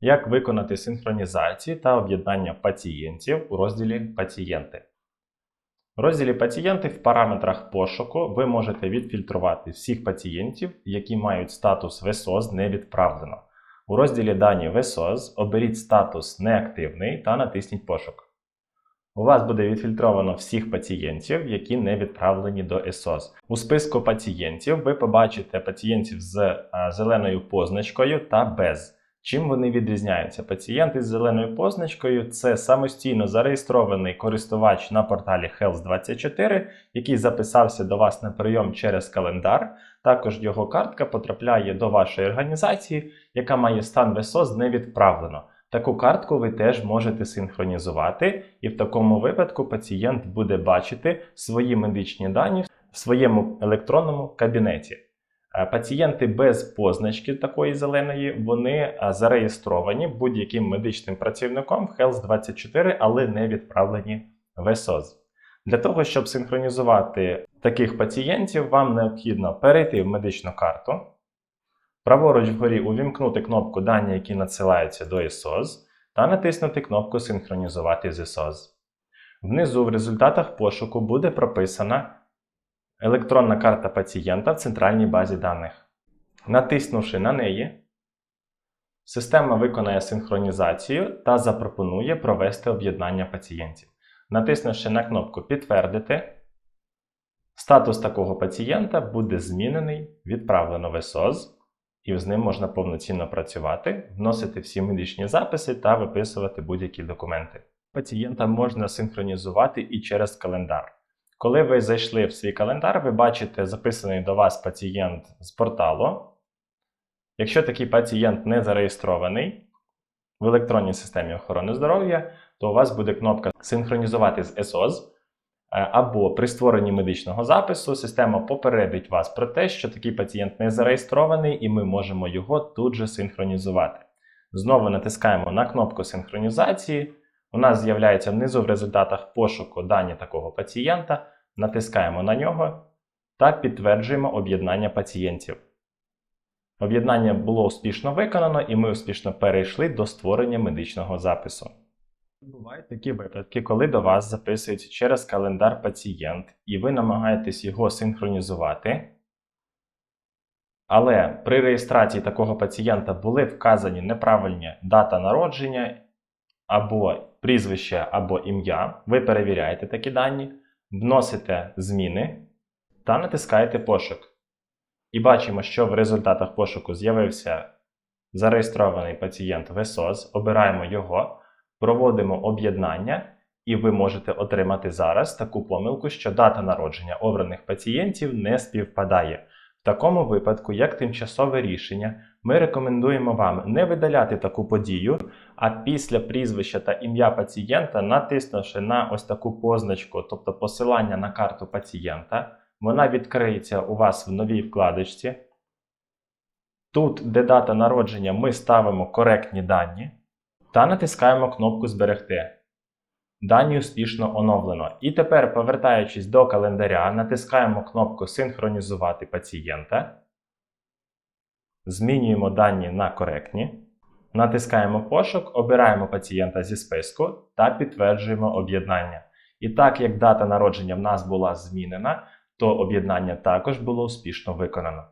як виконати синхронізацію та об'єднання пацієнтів у розділі Пацієнти. В розділі Пацієнти в параметрах пошуку ви можете відфільтрувати всіх пацієнтів, які мають статус ВСОЗ не відправлено. У розділі Дані ВСОЗ оберіть статус неактивний та натисніть пошук. У вас буде відфільтровано всіх пацієнтів, які не відправлені до ЕСОЗ. У списку пацієнтів ви побачите пацієнтів з зеленою позначкою та без. Чим вони відрізняються? Пацієнти з зеленою позначкою це самостійно зареєстрований користувач на порталі Health24, який записався до вас на прийом через календар. Також його картка потрапляє до вашої організації, яка має стан ВСОЗ не відправлено. Таку картку ви теж можете синхронізувати, і в такому випадку пацієнт буде бачити свої медичні дані в своєму електронному кабінеті. Е, Пацієнти без позначки такої зеленої вони е, зареєстровані будь-яким медичним працівником в Health24, але не відправлені в ЕСОЗ. Для того, щоб синхронізувати таких пацієнтів, вам необхідно перейти в медичну карту, праворуч вгорі увімкнути кнопку Дані, які надсилаються до ЕСОЗ, та натиснути кнопку Синхронізувати з ЕСОЗ. Внизу в результатах пошуку буде прописана електронна карта пацієнта в центральній базі даних. Натиснувши на неї, система виконає синхронізацію та запропонує провести об'єднання пацієнтів. Натиснувши на кнопку Підтвердити, статус такого пацієнта буде змінений, відправлено в СОЗ, і з ним можна повноцінно працювати, вносити всі медичні записи та виписувати будь-які документи. Пацієнта можна синхронізувати і через календар. Коли ви зайшли в свій календар, ви бачите записаний до вас пацієнт з порталу. Якщо такий пацієнт не зареєстрований в електронній системі охорони здоров'я, то у вас буде кнопка Синхронізувати з ЕСОЗ. Або при створенні медичного запису система попередить вас про те, що такий пацієнт не зареєстрований, і ми можемо його тут же синхронізувати. Знову натискаємо на кнопку синхронізації. У нас з'являється внизу в результатах пошуку дані такого пацієнта, натискаємо на нього та підтверджуємо об'єднання пацієнтів. Об'єднання було успішно виконано, і ми успішно перейшли до створення медичного запису. Бувають такі випадки, коли до вас записується через календар пацієнт, і ви намагаєтесь його синхронізувати. Але при реєстрації такого пацієнта були вказані неправильні дата народження або прізвище, або ім'я. Ви перевіряєте такі дані, вносите зміни та натискаєте пошук. І бачимо, що в результатах пошуку з'явився зареєстрований пацієнт в СОЗ, обираємо його проводимо об'єднання, і ви можете отримати зараз таку помилку, що дата народження обраних пацієнтів не співпадає. В такому випадку, як тимчасове рішення, ми рекомендуємо вам не видаляти таку подію, а після прізвища та ім'я пацієнта, натиснувши на ось таку позначку, тобто посилання на карту пацієнта, вона відкриється у вас в новій вкладочці. Тут, де дата народження, ми ставимо коректні дані та натискаємо кнопку Зберегти. Дані успішно оновлено. І тепер, повертаючись до календаря, натискаємо кнопку Синхронізувати пацієнта. Змінюємо дані на коректні. Натискаємо пошук, обираємо пацієнта зі списку та підтверджуємо об'єднання. І так як дата народження в нас була змінена, то об'єднання також було успішно виконано.